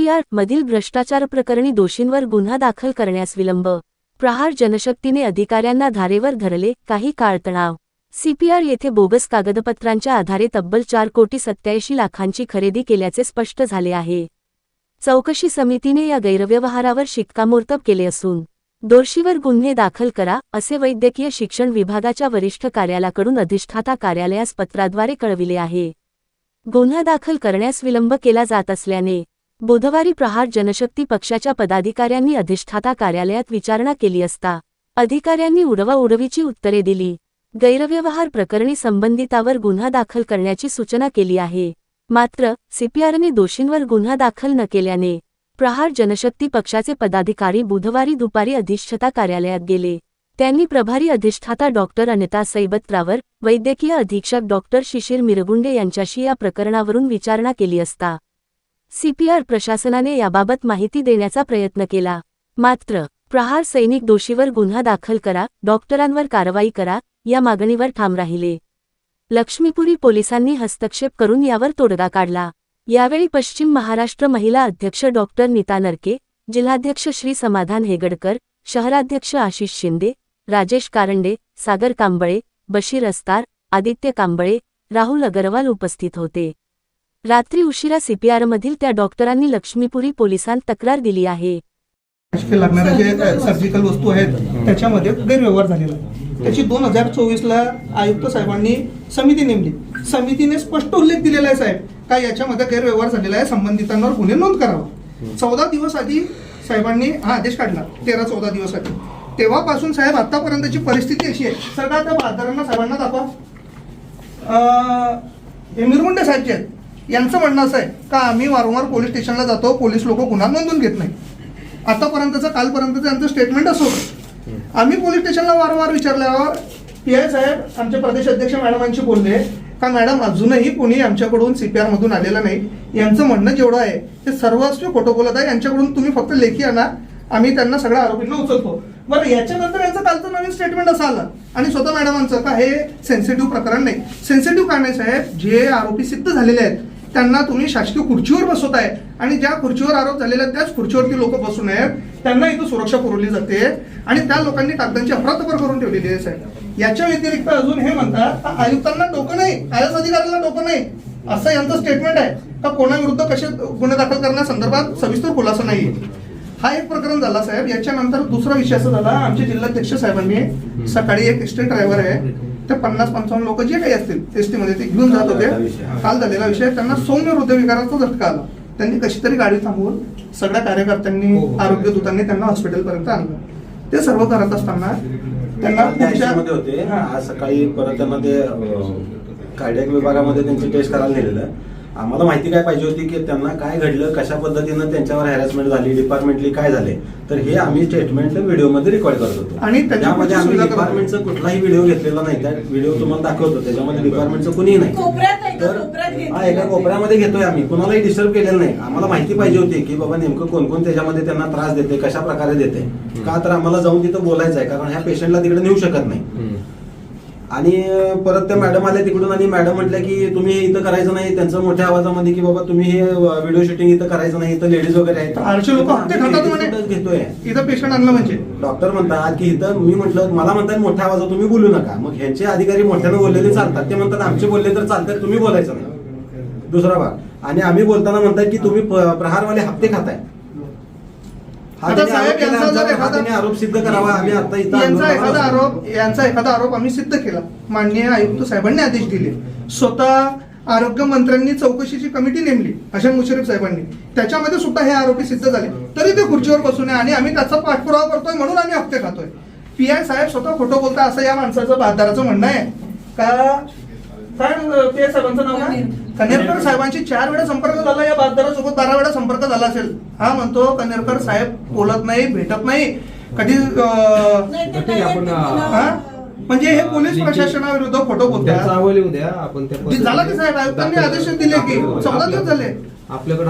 NPR मधील भ्रष्टाचार प्रकरणी दोषींवर गुन्हा दाखल करण्यास विलंब. प्रहार जनशक्तीने अधिकाऱ्यांना धारेवर धरले काही काळ तणाव. सीपीआर येथे बोगस कागदपत्रांच्या आधारे तब्बल चार कोटी सत्याऐंशी लाखांची खरेदी केल्याचे स्पष्ट झाले आहे. चौकशी समितीने या गैरव्यवहारावर शिक्कामोर्तब केले असून दोषीवर गुन्हे दाखल करा असे वैद्यकीय शिक्षण विभागाच्या वरिष्ठ कार्यालयाकडून अधिष्ठाता कार्यालयास पत्राद्वारे कळविले आहे. गुन्हा दाखल करण्यास विलंब केला जात असल्याने बुधवारी प्रहार जनशक्ती पक्षाच्या पदाधिकाऱ्यांनी अधिष्ठाता कार्यालयात विचारणा केली असता अधिकाऱ्यांनी उडवाउडवीची उत्तरे दिली. गैरव्यवहार प्रकरणी संबंधितावर गुन्हा दाखल करण्याची सूचना केली आहे. मात्र सीपीआरने दोषींवर गुन्हा दाखल न केल्याने प्रहार जनशक्ती पक्षाचे पदाधिकारी बुधवारी दुपारी अधिष्ठता कार्यालयात गेले. त्यांनी प्रभारी अधिष्ठाता डॉक्टर अनिता सैबत्रावर वैद्यकीय अधीक्षक डॉक्टर शिशिर मिरगुंडे यांच्याशी या प्रकरणावरून विचारणा केली असता सीपीआर प्रशासनाने याबाबत माहिती देण्याचा प्रयत्न केला. मात्र प्रहार सैनिक दोषीवर गुन्हा दाखल करा डॉक्टरांवर कारवाई करा या मागणीवर ठाम राहिले. लक्ष्मीपुरी पोलिसांनी हस्तक्षेप करून यावर तोडगा काढला. यावेळी पश्चिम महाराष्ट्र महिला अध्यक्ष डॉक्टर नीता नरके जिल्हाध्यक्ष श्री समाधान हेगडकर शहराध्यक्ष आशिष शिंदे राजेश कारंडे सागर कांबळे बशीर अस्तार आदित्य कांबळे राहुल अगरवाल उपस्थित होते. रात्री उशिरा सीपीआरमधील त्या डॉक्टरांनी लक्ष्मीपुरी पोलिसांत तक्रार दिली आहे. लागणाऱ्या जे सर्जिकल वस्तू आहेत त्याच्यामध्ये गैरव्यवहार झालेला आहे. त्याची दोन हजार चोवीसला आयुक्त साहेबांनी समिती नेमली. समितीने स्पष्ट उल्लेख दिलेला आहे साहेब. का याच्यामध्ये गैरव्यवहार झालेला आहे संबंधितांवर गुन्हे नोंद करावा. चौदा दिवस आधी साहेबांनी हा आदेश काढला तेरा चौदा दिवस आधी. तेव्हापासून साहेब आतापर्यंतची परिस्थिती अशी आहे. सगळ्या त्या बाजारांना साहेबांना दाखवा. हे मिरमुंडे साहेब जे आहेत. यांचं म्हणणं असं आहे का आम्ही वारंवार पोलीस स्टेशनला जातो पोलीस लोक गुन्हा नोंदून घेत नाही आतापर्यंतचं कालपर्यंतचं यांचं स्टेटमेंट असं होतं. आम्ही पोलीस स्टेशनला वारंवार विचारल्यावर पी आय साहेब आमचे प्रदेश अध्यक्ष मॅडमांशी बोलले का मॅडम अजूनही कोणी आमच्याकडून सीपीआर मधून आलेलं नाही? यांचं म्हणणं जेवढं आहे ते सर्वस्व खोटं बोलत आहे यांच्याकडून तुम्ही फक्त लेखी आणा आम्ही त्यांना सगळ्या आरोपींना उचलतो. बरं याच्यानंतर यांचं कालचं नवीन स्टेटमेंट असं आलं. आणि स्वतः मॅडमांचं का हे सेन्सिटिव्ह प्रकरण नाही. सेन्सिटिव्ह का नाही साहेब? जे आरोपी सिद्ध झालेले आहेत त्यांना तुम्ही शासकीय खुर्चीवर बसवताय. आणि ज्या खुर्चीवर आरोप झालेल्या त्याच खुर्चीवरती लोक बसून आहेत त्यांना इथं सुरक्षा पुरवली जाते. आणि त्या लोकांनी कागदांची अफरातफर करून ठेवलेली आहे साहेब. याच्या व्यतिरिक्त अजून हे म्हणतात आयुक्तांना डोकं नाही? आय एस अधिकाऱ्यांना डोकं नाही? असं यांचं स्टेटमेंट आहे. का कोणाविरुद्ध कसे गुन्हे दाखल करण्यासंदर्भात सविस्तर खुलासा नाही हा एक प्रकरण झाला साहेब. याच्यानंतर दुसरा विषय असा झाला. आमचे जिल्हाध्यक्ष साहेबांनी सकाळी एक स्टेट ड्रायव्हर आहे ते पन्नास पंचावन्न लोक जे काही असतील एसटी मध्ये ते घेऊन जात होते. काल झालेला विषय त्यांना सौम्य हृदयविकाराचा झटका आला. त्यांनी कशी तरी गाडी थांबवून सगळ्या कार्यकर्त्यांनी आरोग्य दूतांनी त्यांना हॉस्पिटल पर्यंत आणलं. ते सर्व करत असताना त्यांना होते. आज सकाळी परत त्यांना ते कार्डियक विभागामध्ये त्यांची टेस्ट करायला नेलेलं. आम्हाला माहिती काय पाहिजे होती की त्यांना काय घडलं कशा पद्धतीनं त्यांच्यावर हॅरेसमेंट झाली डिपार्टमेंटली काय झाले तर हे आम्ही स्टेटमेंट व्हिडिओमध्ये रेकॉर्ड करत होतो. आणि त्यामध्ये आम्ही. डिपार्टमेंटचा कुठलाही व्हिडिओ घेतलेला नाही. त्या व्हिडिओ तुम्हाला दाखवतो त्याच्यामध्ये डिपार्टमेंटचं कुणीही नाही. कोपऱ्यात आहे का? तर हा एका. कोपऱ्यामध्ये घेतोय आम्ही. कुणालाही डिस्टर्ब केलेलं नाही. आम्हाला माहिती पाहिजे होती की बाबा नेमकं कोण कोण त्याच्यामध्ये त्यांना त्रास देते कशा प्रकारे देते. का तर आम्हाला जाऊन तिथं बोलायचं आहे कारण ह्या पेशंटला तिकडे नेऊ शकत नाही. आणि परत त्या मॅडम आल्या तिकडून आणि मॅडम म्हटल्या की तुम्ही हे इथं करायचं नाही. त्यांचं मोठ्या आवाजामध्ये की बाबा तुम्ही हे व्हिडिओ शूटिंग इथं करायचं नाही इथं लेडीज वगैरे आहेत. आळशी लोक हप्ते आम्ही खातात ladies म्हणे. सुद्धा घेतोय. इथं पेशंट आणलं म्हणजे. डॉक्टर म्हणतात की इथं मी म्हटलं मला म्हणतात मोठ्या आवाजात तुम्ही बोलू नका. मग ह्यांचे अधिकारी मोठ्यानं बोललेले चालतात. ते म्हणतात आमचे बोलले तर चालतात तुम्ही बोलायचं नाही. दुसरा भाग. आणि आम्ही बोलताना म्हणतात की तुम्ही प- प्रहारवाले हप्ते खाताय. आता साहेब यांचा जर एखादा- आरोप सिद्ध करावा आम्ही आता यांचा एखादा. आरोप यांचा एखादा आरोप आम्ही सिद्ध केला. माननीय आयुक्त साहेबांनी आदेश दिले. स्वतः आरोग्य मंत्र्यांनी चौकशीची कमिटी नेमली हसन मुशरीफ साहेबांनी. त्याच्यामध्ये सुद्धा हे आरोपी सिद्ध झाले. तरी ते खुर्चीवर बसून आहे आणि आम्ही त्याचा पाठपुरावा करतोय म्हणून आम्ही हप्ते खातोय. पी आय साहेब स्वतः खोटं बोलता असं या माणसाचं बहादाराचं म्हणणं आहे. का काय पी आय साहेबांचं नाव काय? कनेरकर साहेबांची चार वेळा संपर्क झाला या बहादारासोबत बारा वेळा संपर्क झाला असेल. हा म्हणतो कनेरकर साहेब बोलत नाही भेटत नाही. कधी हा? म्हणजे हे पोलीस प्रशासनाविरुद्ध खोटं त्याचा बोलतात झाला की साहेब आयुक्तांनी आदेश दिले की चौदा दिवस झाले. आपल्याकडे